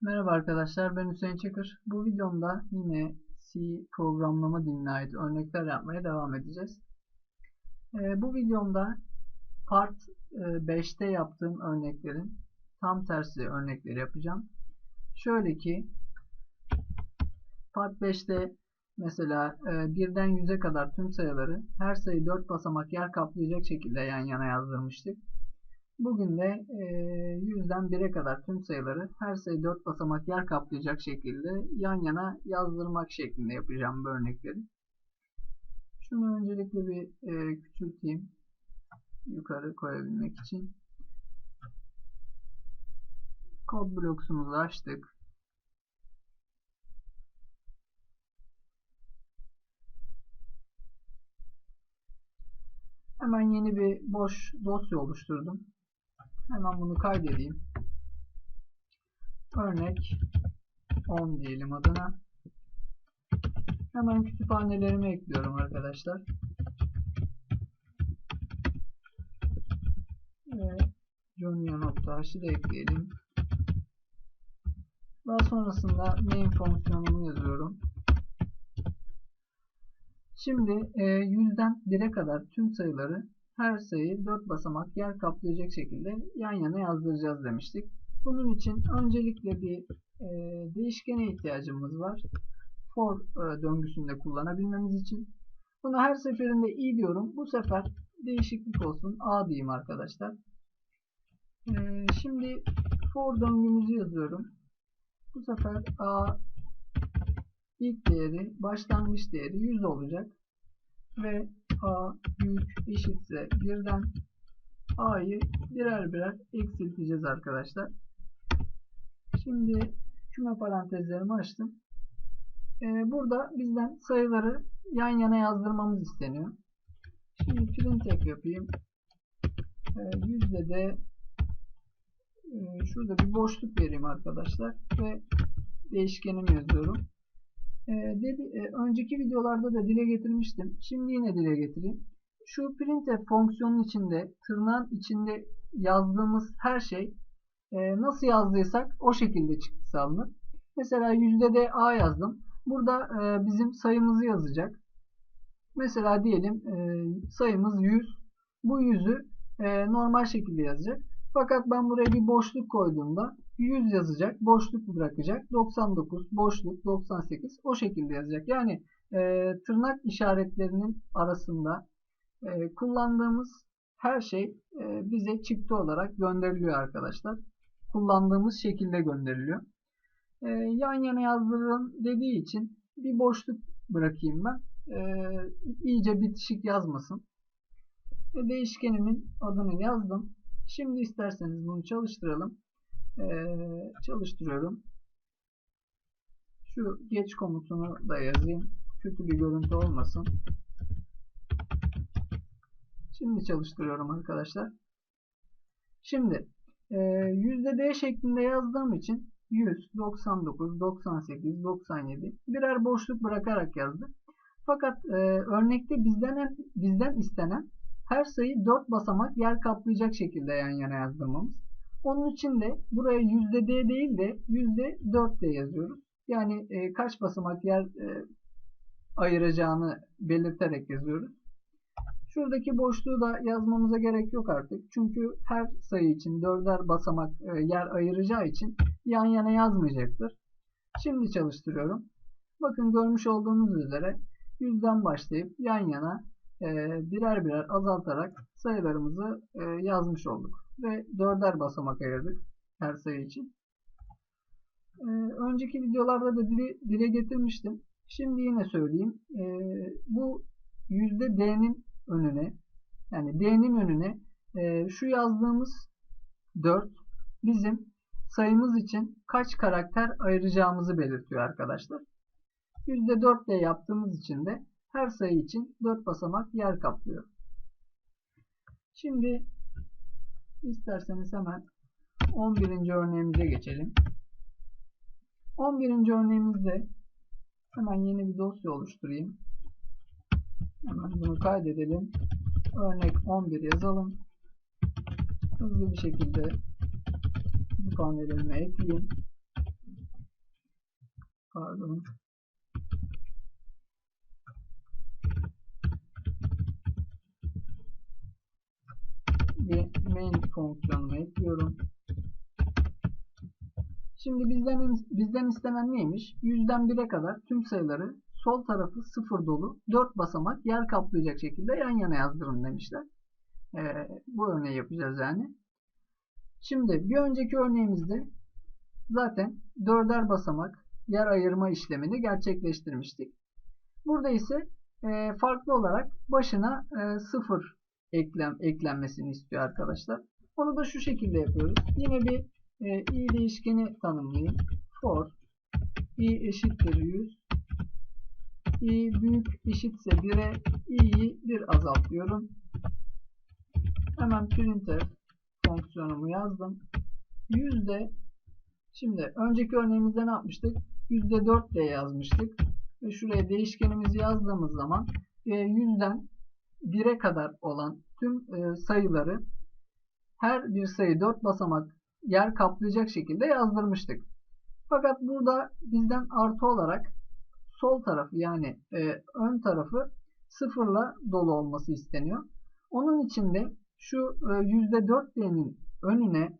Merhaba arkadaşlar ben Hüseyin Çakır. Bu videomda yine C programlama diline ait örnekler yapmaya devam edeceğiz. Ee, bu videomda Part 5'te e, yaptığım örneklerin tam tersi örnekleri yapacağım. Şöyle ki Part 5'te mesela e, birden 100'e kadar tüm sayıları her sayı 4 basamak yer kaplayacak şekilde yan yana yazdırmıştık. Bugün de e, 100'den 1'e kadar tüm sayıları her sayı 4 basamak yer kaplayacak şekilde yan yana yazdırmak şeklinde yapacağım bu örnekleri. Şunu öncelikle bir e, küçülteyim. Yukarı koyabilmek için. Kod bloksumuzu açtık. Hemen yeni bir boş dosya oluşturdum. Hemen bunu kaydedeyim. Örnek 10 diyelim adına. Hemen kütüphanelerimi ekliyorum arkadaşlar. Ve junior.h'ı da ekleyelim. Daha sonrasında main fonksiyonumu yazıyorum. Şimdi e, 100'den 1'e kadar tüm sayıları her sayı 4 basamak yer kaplayacak şekilde yan yana yazdıracağız demiştik. Bunun için öncelikle bir e, değişkene ihtiyacımız var. For e, döngüsünde kullanabilmemiz için. Bunu her seferinde i diyorum. Bu sefer değişiklik olsun. A diyeyim arkadaşlar. E, şimdi for döngümüzü yazıyorum. Bu sefer A ilk değeri, başlangıç değeri 100 olacak. Ve a büyük eşitse birden a'yı birer birer eksilteceğiz arkadaşlar. Şimdi küme parantezlerimi açtım. Ee, burada bizden sayıları yan yana yazdırmamız isteniyor. Şimdi printf yapayım. Ee, yüzde de e, şurada bir boşluk vereyim arkadaşlar ve değişkenimi yazıyorum. Ee, dedi, e, önceki videolarda da dile getirmiştim. Şimdi yine dile getireyim. Şu printf fonksiyonun içinde, tırnağın içinde yazdığımız her şey e, nasıl yazdıysak o şekilde çıktısı alınır. Mesela yüzde de a yazdım. Burada e, bizim sayımızı yazacak. Mesela diyelim sayımız 100. Bu 100'ü normal şekilde yazacak. Fakat ben buraya bir boşluk koyduğumda 100 yazacak, boşluk bırakacak. 99, boşluk, 98 o şekilde yazacak. Yani e, tırnak işaretlerinin arasında e, kullandığımız her şey e, bize çıktı olarak gönderiliyor arkadaşlar. Kullandığımız şekilde gönderiliyor. E, yan yana yazdırın dediği için bir boşluk bırakayım ben. E, iyice bitişik yazmasın. E, değişkenimin adını yazdım. Şimdi isterseniz bunu çalıştıralım. Ee, çalıştırıyorum. Şu geç komutunu da yazayım. Kötü bir görüntü olmasın. Şimdi çalıştırıyorum arkadaşlar. Şimdi e, %D şeklinde yazdığım için 100, 99, 98, 97 birer boşluk bırakarak yazdım. Fakat e, örnekte bizden bizden istenen her sayı 4 basamak yer kaplayacak şekilde yan yana yazdırmamız. Onun için de buraya yüzde %d değil de yüzde 4 de yazıyoruz. Yani e, kaç basamak yer e, ayıracağını belirterek yazıyoruz. Şuradaki boşluğu da yazmamıza gerek yok artık. Çünkü her sayı için dörder basamak e, yer ayıracağı için yan yana yazmayacaktır. Şimdi çalıştırıyorum. Bakın görmüş olduğunuz üzere yüzden başlayıp yan yana e, birer birer azaltarak sayılarımızı e, yazmış olduk ve dörder basamak ayırdık her sayı için. Ee, önceki videolarda da dile, dile getirmiştim. Şimdi yine söyleyeyim. Ee, bu yüzde d'nin önüne yani d'nin önüne e, şu yazdığımız 4 bizim sayımız için kaç karakter ayıracağımızı belirtiyor arkadaşlar. %4 de yaptığımız için de her sayı için 4 basamak yer kaplıyor. Şimdi İsterseniz hemen 11. örneğimize geçelim. 11. örneğimizde hemen yeni bir dosya oluşturayım. Hemen bunu kaydedelim. Örnek 11 yazalım. Hızlı bir şekilde bu panellerime ekleyeyim. Pardon. Bir main fonksiyonunu ekliyorum. Şimdi bizden bizden istenen neymiş? 100'den 1'e kadar tüm sayıları sol tarafı sıfır dolu 4 basamak yer kaplayacak şekilde yan yana yazdırın demişler. Ee, bu örneği yapacağız yani. Şimdi bir önceki örneğimizde zaten dörder basamak yer ayırma işlemini gerçekleştirmiştik. Burada ise e, farklı olarak başına e, sıfır eklem, eklenmesini istiyor arkadaşlar. Onu da şu şekilde yapıyoruz. Yine bir e, i değişkeni tanımlayayım. For i eşittir 100 i büyük eşitse 1'e i'yi 1 azaltıyorum. Hemen printf fonksiyonumu yazdım. Yüzde şimdi önceki örneğimizde ne yapmıştık? Yüzde 4 diye yazmıştık. Ve şuraya değişkenimizi yazdığımız zaman e, yüzden 1'e kadar olan tüm e, sayıları her bir sayı 4 basamak yer kaplayacak şekilde yazdırmıştık. Fakat burada bizden artı olarak sol tarafı yani e, ön tarafı sıfırla dolu olması isteniyor. Onun için de şu %4 diyenin önüne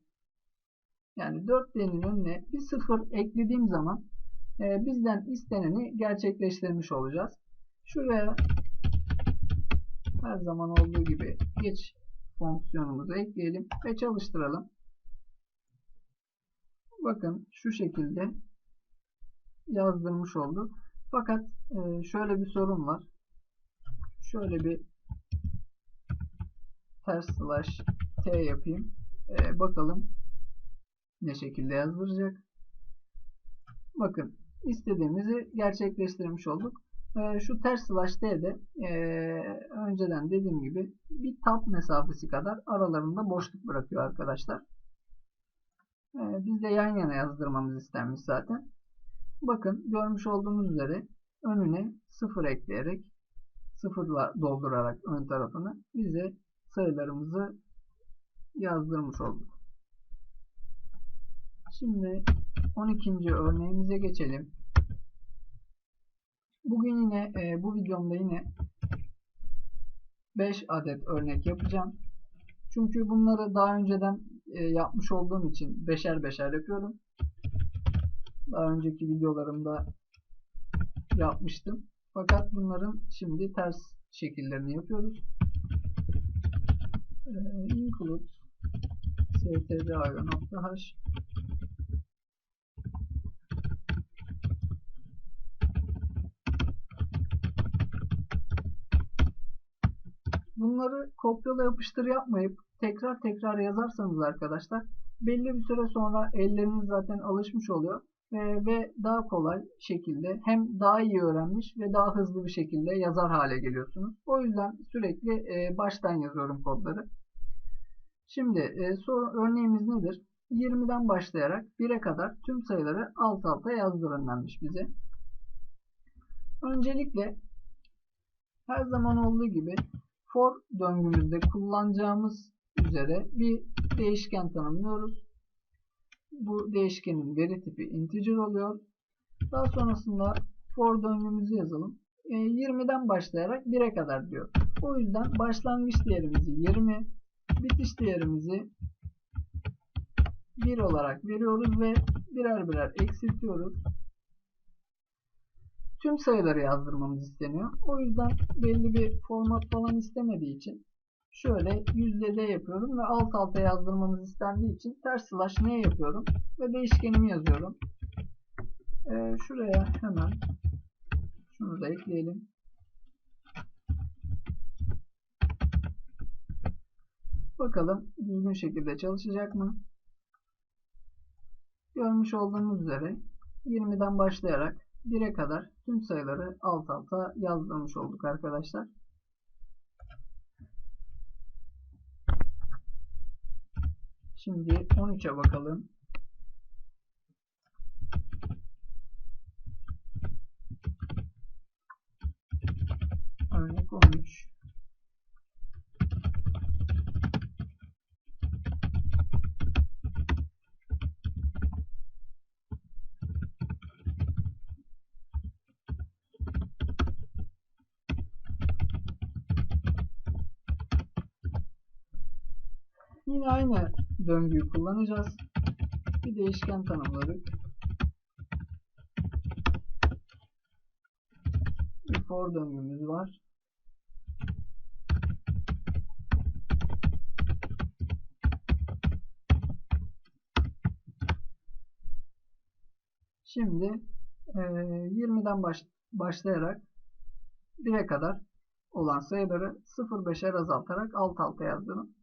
yani 4 diyenin önüne bir sıfır eklediğim zaman e, bizden isteneni gerçekleştirmiş olacağız. Şuraya her zaman olduğu gibi geç fonksiyonumuzu ekleyelim ve çalıştıralım. Bakın şu şekilde yazdırmış oldu. Fakat e, şöyle bir sorun var. Şöyle bir ters slash t yapayım. E, bakalım ne şekilde yazdıracak. Bakın istediğimizi gerçekleştirmiş olduk. E, şu ters slash t'de e, önceden dediğim gibi bir tab mesafesi kadar aralarında boşluk bırakıyor arkadaşlar. E, biz de yan yana yazdırmamız istenmiş zaten. Bakın görmüş olduğunuz üzere önüne sıfır ekleyerek sıfırla doldurarak ön tarafını bize sayılarımızı yazdırmış olduk. Şimdi 12. örneğimize geçelim. Bugün yine e, bu videomda yine 5 adet örnek yapacağım. Çünkü bunları daha önceden e, yapmış olduğum için beşer beşer yapıyorum. Daha önceki videolarımda yapmıştım. Fakat bunların şimdi ters şekillerini yapıyoruz. Ee, include stdio.h Bunları kopyala yapıştır yapmayıp tekrar tekrar yazarsanız arkadaşlar belli bir süre sonra elleriniz zaten alışmış oluyor e, ve daha kolay şekilde hem daha iyi öğrenmiş ve daha hızlı bir şekilde yazar hale geliyorsunuz. O yüzden sürekli e, baştan yazıyorum kodları. Şimdi e, soru örneğimiz nedir? 20'den başlayarak 1'e kadar tüm sayıları alt alta yazdırın denmiş bize. Öncelikle her zaman olduğu gibi for döngümüzde kullanacağımız üzere bir değişken tanımlıyoruz. Bu değişkenin veri tipi integer oluyor. Daha sonrasında for döngümüzü yazalım. E, 20'den başlayarak 1'e kadar diyor. O yüzden başlangıç değerimizi 20, bitiş değerimizi 1 olarak veriyoruz ve birer birer eksiltiyoruz. Tüm sayıları yazdırmamız isteniyor. O yüzden belli bir format falan istemediği için şöyle d yapıyorum ve alt alta yazdırmamız istendiği için ters slash n yapıyorum ve değişkenimi yazıyorum. Ee, şuraya hemen şunu da ekleyelim. Bakalım düzgün şekilde çalışacak mı? Görmüş olduğunuz üzere 20'den başlayarak 1'e kadar tüm sayıları alt alta yazdırmış olduk arkadaşlar. Şimdi 13'e bakalım. Örnek 13. Yine aynı döngüyü kullanacağız. Bir değişken tanımladık. Bir for döngümüz var. Şimdi e, 20'den baş, başlayarak 1'e kadar olan sayıları 0-5'er azaltarak alt alta yazdım.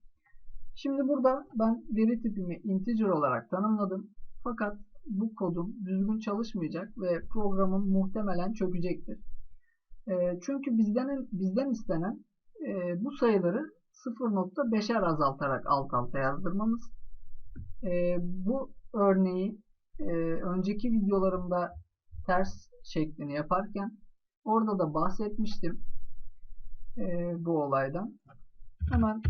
Şimdi burada ben veri tipimi integer olarak tanımladım. Fakat bu kodum düzgün çalışmayacak ve programım muhtemelen çökecektir. E, çünkü bizden bizden istenen e, bu sayıları 0.5'er azaltarak alt alta yazdırmamız. E, bu örneği e, önceki videolarımda ters şeklini yaparken orada da bahsetmiştim e, bu olaydan. Hemen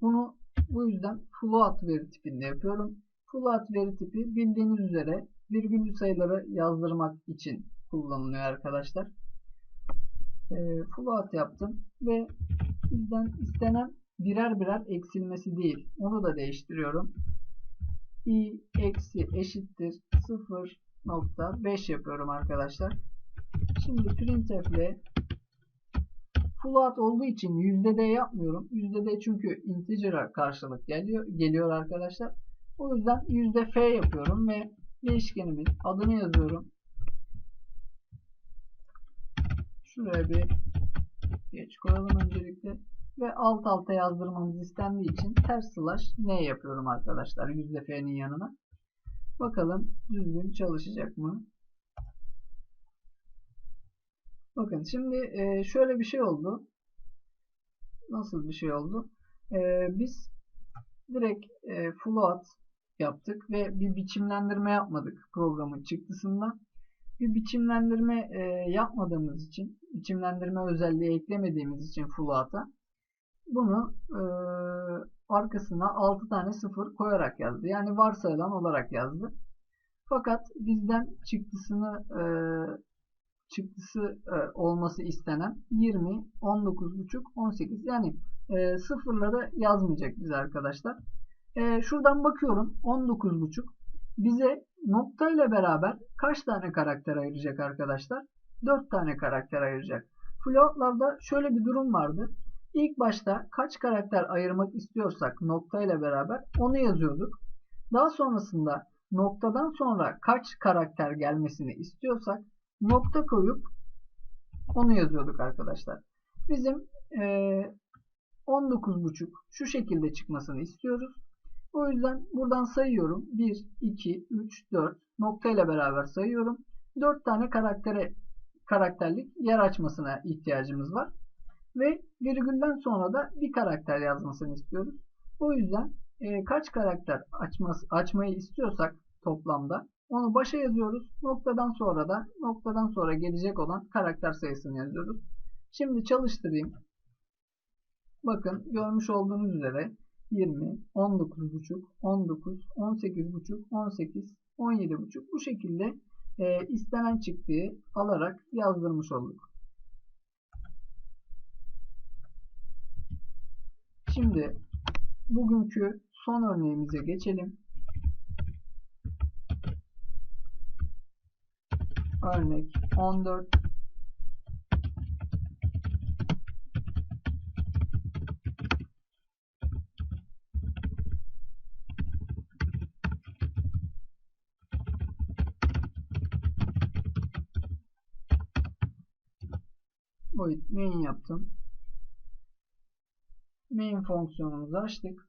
bunu bu yüzden float veri tipinde yapıyorum. Float veri tipi bildiğiniz üzere virgüllü sayıları yazdırmak için kullanılıyor arkadaşlar. E, float yaptım ve bizden istenen birer birer eksilmesi değil. Onu da değiştiriyorum. i eksi eşittir 0.5 yapıyorum arkadaşlar. Şimdi printf ile float olduğu için %d yapmıyorum. %d çünkü integer'a karşılık geliyor, geliyor arkadaşlar. O yüzden %f yapıyorum ve değişkenimin adını yazıyorum. Şuraya bir geç koyalım öncelikle. Ve alt alta yazdırmamız istendiği için ters slash n yapıyorum arkadaşlar %f'nin yanına. Bakalım düzgün çalışacak mı? Bakın şimdi şöyle bir şey oldu. Nasıl bir şey oldu? Biz direkt float yaptık ve bir biçimlendirme yapmadık programın çıktısında. Bir biçimlendirme yapmadığımız için, biçimlendirme özelliği eklemediğimiz için float'a bunu arkasına 6 tane 0 koyarak yazdı. Yani varsayılan olarak yazdı. Fakat bizden çıktısını çıktısı e, olması istenen 20, 19.5, 18 yani e, sıfırları yazmayacak bize arkadaşlar. E, şuradan bakıyorum 19.5 bize nokta ile beraber kaç tane karakter ayıracak arkadaşlar? 4 tane karakter ayıracak. Floatlarda şöyle bir durum vardı. İlk başta kaç karakter ayırmak istiyorsak nokta ile beraber onu yazıyorduk. Daha sonrasında noktadan sonra kaç karakter gelmesini istiyorsak nokta koyup onu yazıyorduk arkadaşlar. Bizim e, 19.5 şu şekilde çıkmasını istiyoruz. O yüzden buradan sayıyorum. 1, 2, 3, 4 nokta ile beraber sayıyorum. 4 tane karaktere karakterlik yer açmasına ihtiyacımız var. Ve virgülden sonra da bir karakter yazmasını istiyoruz. O yüzden e, kaç karakter açması, açmayı istiyorsak toplamda onu başa yazıyoruz. Noktadan sonra da noktadan sonra gelecek olan karakter sayısını yazıyoruz. Şimdi çalıştırayım. Bakın görmüş olduğunuz üzere 20, 19.5, 19, 18.5, 18, 17.5 bu şekilde e, istenen çıktığı alarak yazdırmış olduk. Şimdi bugünkü son örneğimize geçelim. Örnek 14 void main yaptım. Main fonksiyonumuzu açtık.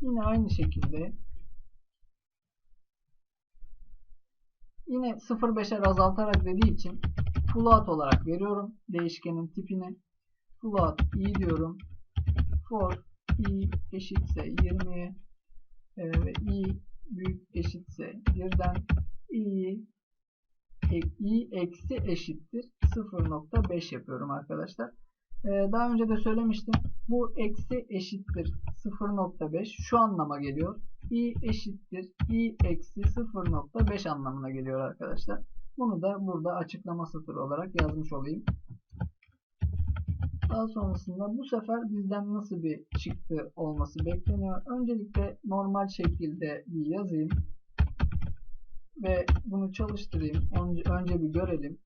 Yine aynı şekilde Yine 0.5'er azaltarak dediği için float olarak veriyorum değişkenin tipini. Float i diyorum. For i eşitse 20'ye e, ve i büyük eşitse 1'den i i eksi eşittir 0.5 yapıyorum arkadaşlar. Ee, daha önce de söylemiştim. Bu eksi eşittir 0.5 şu anlama geliyor. i eşittir i eksi 0.5 anlamına geliyor arkadaşlar. Bunu da burada açıklama satırı olarak yazmış olayım. Daha sonrasında bu sefer bizden nasıl bir çıktı olması bekleniyor. Öncelikle normal şekilde bir yazayım. Ve bunu çalıştırayım. Önce, önce bir görelim.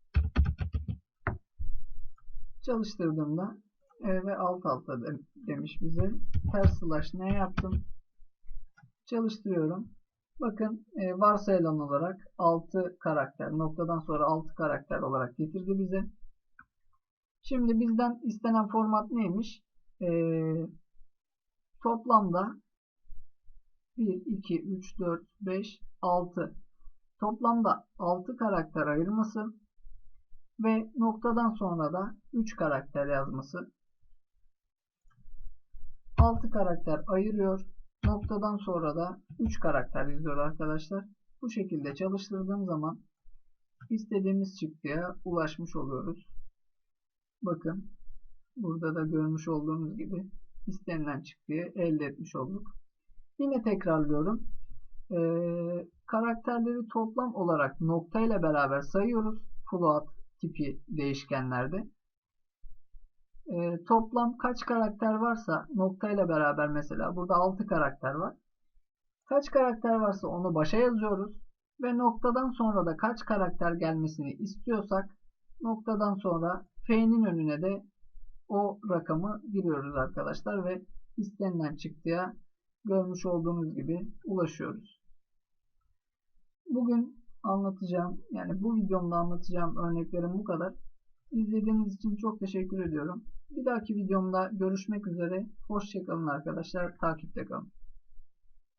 Çalıştırdığımda e, ve alt alta de, demiş bize. Ters slash ne yaptım? Çalıştırıyorum. Bakın e, varsayılan olarak 6 karakter, noktadan sonra 6 karakter olarak getirdi bize. Şimdi bizden istenen format neymiş? E, toplamda 1, 2, 3, 4, 5, 6 toplamda 6 karakter ayırması ve noktadan sonra da 3 karakter yazması. 6 karakter ayırıyor. Noktadan sonra da 3 karakter yazıyor arkadaşlar. Bu şekilde çalıştırdığım zaman istediğimiz çıktıya ulaşmış oluyoruz. Bakın burada da görmüş olduğunuz gibi istenilen çıktıyı elde etmiş olduk. Yine tekrarlıyorum. Ee, karakterleri toplam olarak nokta ile beraber sayıyoruz. Float tipi değişkenlerde. Ee, toplam kaç karakter varsa nokta ile beraber mesela burada 6 karakter var. Kaç karakter varsa onu başa yazıyoruz. Ve noktadan sonra da kaç karakter gelmesini istiyorsak noktadan sonra F'nin önüne de o rakamı giriyoruz arkadaşlar ve istenilen çıktıya görmüş olduğunuz gibi ulaşıyoruz. Bugün anlatacağım yani bu videomda anlatacağım örneklerim bu kadar. İzlediğiniz için çok teşekkür ediyorum. Bir dahaki videomda görüşmek üzere. Hoşçakalın arkadaşlar. Takipte kalın.